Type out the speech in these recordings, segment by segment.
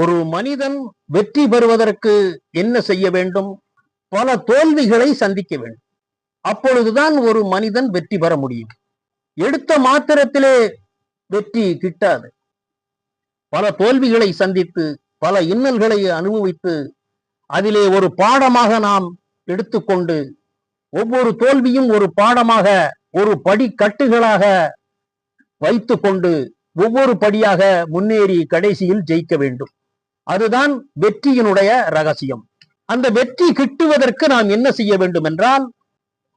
ஒரு மனிதன் வெற்றி பெறுவதற்கு என்ன செய்ய வேண்டும்? பல தோல்விகளை சந்திக்க வேண்டும். அப்பொழுதுதான் ஒரு மனிதன் வெற்றி பெற முடியும். எடுத்த மாத்திரத்திலே வெற்றி கிட்டாது. பல தோல்விகளை சந்தித்து பல இன்னல்களை அனுபவித்து அதிலே ஒரு பாடமாக நாம் எடுத்துக்கொண்டு ஒவ்வொரு தோல்வியும் ஒரு பாடமாக ஒரு படி கட்டுகளாக வைத்து கொண்டு ஒவ்வொரு படியாக முன்னேறி கடைசியில் ஜெயிக்க வேண்டும். அதுதான் வெற்றியினுடைய ரகசியம். அந்த வெற்றி கிட்டுவதற்கு நாம் என்ன செய்ய வேண்டும் என்றால்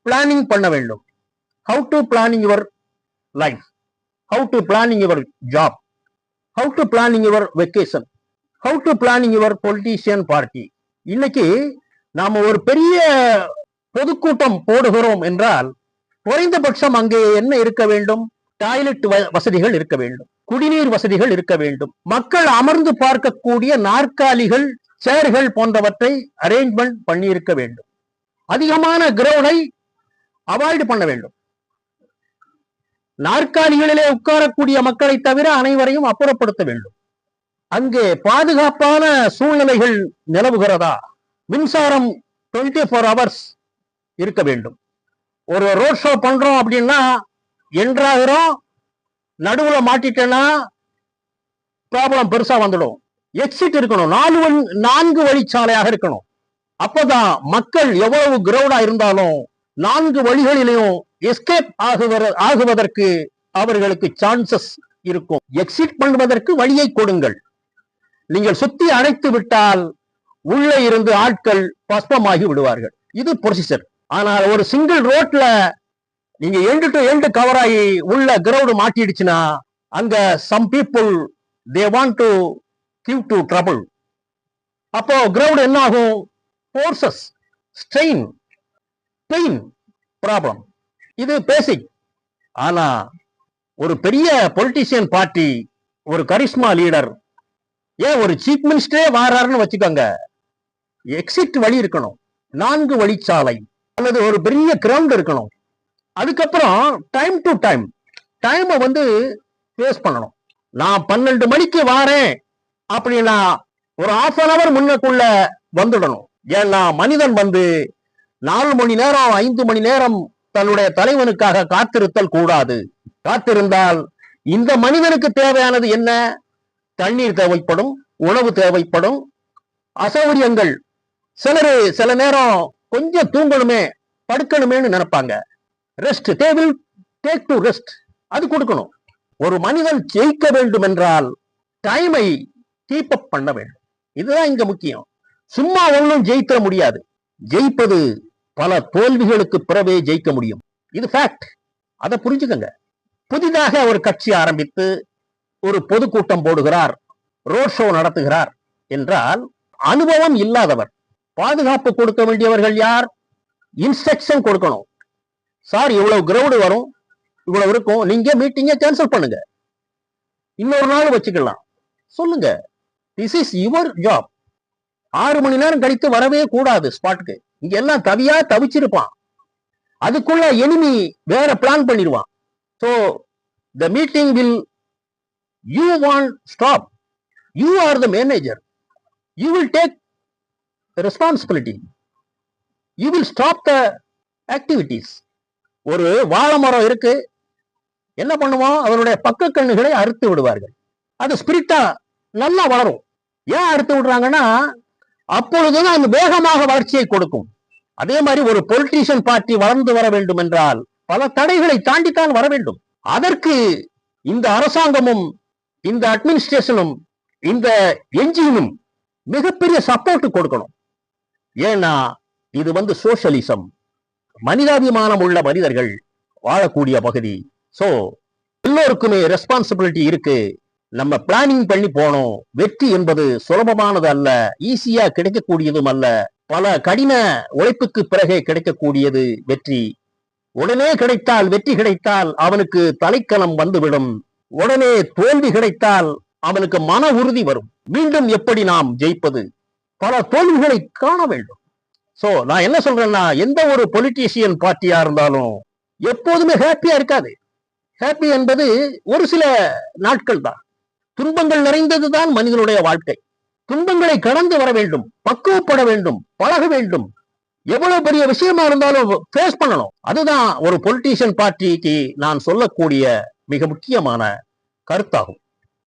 பிளானிங் பண்ண வேண்டும். How to planning your life how to planning your job how to planning your vacation how to planning your politician party இன்னைக்கு நாம் ஒரு பெரிய பொதுக்கூட்டம் போடுகிறோம் என்றால் குறைந்தபட்சம் அங்கே என்ன இருக்க வேண்டும்? டாய்லெட் வசதிகள் இருக்க வேண்டும். குடிநீர் வசதிகள் இருக்க வேண்டும். மக்கள் அமர்ந்து பார்க்கக்கூடிய நாற்காலிகள் சேர்கள் போன்றவற்றை அரேஞ்ச்மெண்ட் பண்ணி இருக்க வேண்டும். அதிகமான கிரௌடை அவாய்டு பண்ண வேண்டும். நாற்காலிகளிலே உட்காரக்கூடிய மக்களை தவிர அனைவரையும் அப்புறப்படுத்த வேண்டும். அங்கே பாதுகாப்பான சூழ்நிலைகள் நிலவுகிறதா? மின்சாரம் டுவெண்ட்டி ஃபோர் ஹவர்ஸ் இருக்க வேண்டும். ஒரு ரோட் ஷோ பண்றோம் அப்படின்னா என்றாகிறோம் நடுவுல மாட்டிட்டேன்னா ப்ராப்ளம் பெருசா வந்துடும். எக்ஸிட் இருக்கணும். நாலு வழி நான்கு வழிச்சாலையாக இருக்கணும். அப்பதான் மக்கள் எவ்வளவு கிரௌடா இருந்தாலும் நான்கு வழிகளிலையும் எஸ்கேப் ஆகுவ ஆகுவதற்கு அவர்களுக்கு சான்சஸ் இருக்கும். எக்ஸிட் பண்ணுவதற்கு வழியை கொடுங்கள். நீங்கள் சுத்தி அணைத்து விட்டால் உள்ளே இருந்து ஆட்கள் பஸ்பமாகி விடுவார்கள். இது ப்ரொசீஜர் ஆனால் ஒரு சிங்கிள் ரோட்ல நீங்க எண்டு டு எண்டு கவர் ஆகி உள்ள கிரவுண்ட் மாட்டிடுச்சுன்னா அங்க some people they want to give to trouble அப்போ கிரவுண்ட் என்ன ஆகும் ஃபோர்சஸ் ஸ்ட்ரெயின் பெயின் ப்ராப்ளம் இது பேசிக் ஆனா ஒரு பெரிய பொலிட்டிஷியன் பார்ட்டி ஒரு கரிஷ்மா லீடர் ஏன் ஒரு சீஃப் மினிஸ்டரே வாராருன்னு வச்சுக்கோங்க எக்ஸிட் வழி இருக்கணும். நான்கு வழிச்சாலை அல்லது ஒரு பெரிய கிரவுண்ட் இருக்கணும். அதுக்கப்புறம் டைம் டு டைம் டைமை வந்து ஃபேஸ் பண்ணணும். நான் பன்னெண்டு மணிக்கு வாரேன் அப்படின்னா ஒரு ஆஃப் அன் அவர் முன்னக்குள்ள வந்துடணும். ஏன்னா மனிதன் வந்து நாலு மணி நேரம் ஐந்து மணி நேரம் தன்னுடைய தலைவனுக்காக காத்திருத்தல் கூடாது. காத்திருந்தால் இந்த மனிதனுக்கு தேவையானது என்ன? தண்ணீர் தேவைப்படும் உணவு தேவைப்படும் அசௌகரியங்கள். சிலரு சில நேரம் கொஞ்சம் தூங்கணுமே படுக்கணுமேன்னு நினைப்பாங்க. Rest they will take to rest அது கொடுக்கணும். ஒரு மனிதன் ஜெயிக்க வேண்டும் என்றால் டைமை கீப் அப் பண்ண வேண்டும். இதுதான் இங்க முக்கியம். சும்மா ஒன்றும் ஜெயிக்க முடியாது. ஜெயிப்பது பல தோல்விகளுக்கு பிறவே ஜெயிக்க முடியும். இது ஃபேக்ட் அதை புரிஞ்சுக்கங்க. புதிதாக ஒரு கட்சி ஆரம்பித்து ஒரு பொதுக்கூட்டம் போடுகிறார் ரோட் ஷோ நடத்துகிறார் என்றால் அனுபவம் இல்லாதவர் பாதுகாப்பு கொடுக்க வேண்டியவர்கள் யார்? இன்ஸ்ட்ரக்ஷன் கொடுக்கணும். சார் இவ்வளவு கிரவுடு வரும் இவ்வளவு இருக்கும். நீங்க மீட்டிங்க கேன்சல் பண்ணுங்க. இன்னொரு நாள் வச்சுக்கலாம். சொல்லுங்க. திஸ் இஸ் யுவர் ஜாப் ஆறு மணி நேரம் கழித்து வரவே கூடாது ஸ்பாட்டுக்கு இங்க எல்லாம் தவியா தவிச்சிருப்பான். அதுக்குள்ள எனிமி வேற பிளான் பண்ணிடுவான். So the meeting will you want stop you are the manager you will take responsibility you will stop the activities ஒரு வாழை மரம் இருக்கு. என்ன பண்ணுவோம்? அதனுடைய பக்க கண்ணுகளை அறுத்து விடுவார்கள். அது ஸ்பிரிட்டா நல்லா வளரும். ஏன் அறுத்து விடுறாங்கன்னா அப்பொழுதுதான் அது வேகமாக வளர்ச்சியை கொடுக்கும். அதே மாதிரி ஒரு பொலிட்டீஷியன் பார்ட்டி வளர்ந்து வர வேண்டும் என்றால் பல தடைகளை தாண்டித்தான் வர வேண்டும். அதற்கு இந்த அரசாங்கமும் இந்த அட்மினிஸ்ட்ரேஷனும் இந்த என்ஜினும் மிகப்பெரிய சப்போர்ட் கொடுக்கணும். ஏன்னா இது வந்து சோசியலிசம் மனிதாபிமானம் உள்ள மனிதர்கள் வாழக்கூடிய பகுதி. சோ எல்லோருக்குமே ரெஸ்பான்சிபிலிட்டி இருக்கு. நம்ம பிளானிங் பண்ணி போனோம். வெற்றி என்பது சுலபமானது அல்ல. ஈஸியா கிடைக்கக்கூடியதும் அல்ல. பல கடின உழைப்புக்கு பிறகே கிடைக்கக்கூடியது வெற்றி. உடனே கிடைத்தால் வெற்றி கிடைத்தால் அவனுக்கு தலைக்கலம் வந்துவிடும். உடனே தோல்வி கிடைத்தால் அவனுக்கு மன உறுதி வரும். மீண்டும் எப்படி நாம் ஜெயிப்பது? பல தோல்விகளை காண வேண்டும். சோ நான் என்ன சொல்றேன்னா எந்த ஒரு பொலிட்டீஷியன் பார்ட்டியா இருந்தாலும் எப்போதுமே ஹாப்பியா இருக்காது. ஹாப்பி என்பது ஒரு சில நாட்கள் தான். துன்பங்கள் நிறைந்தது தான் மனிதனுடைய வாழ்க்கை. துன்பங்களை கடந்து வர வேண்டும் பக்குவப்பட வேண்டும் பழக வேண்டும். எவ்வளவு பெரிய விஷயமா இருந்தாலும் ஃபேஸ் பண்ணணும். அதுதான் ஒரு பொலிட்டீஷியன் பார்ட்டிக்கு நான் சொல்லக்கூடிய மிக முக்கியமான கருத்தாகும்.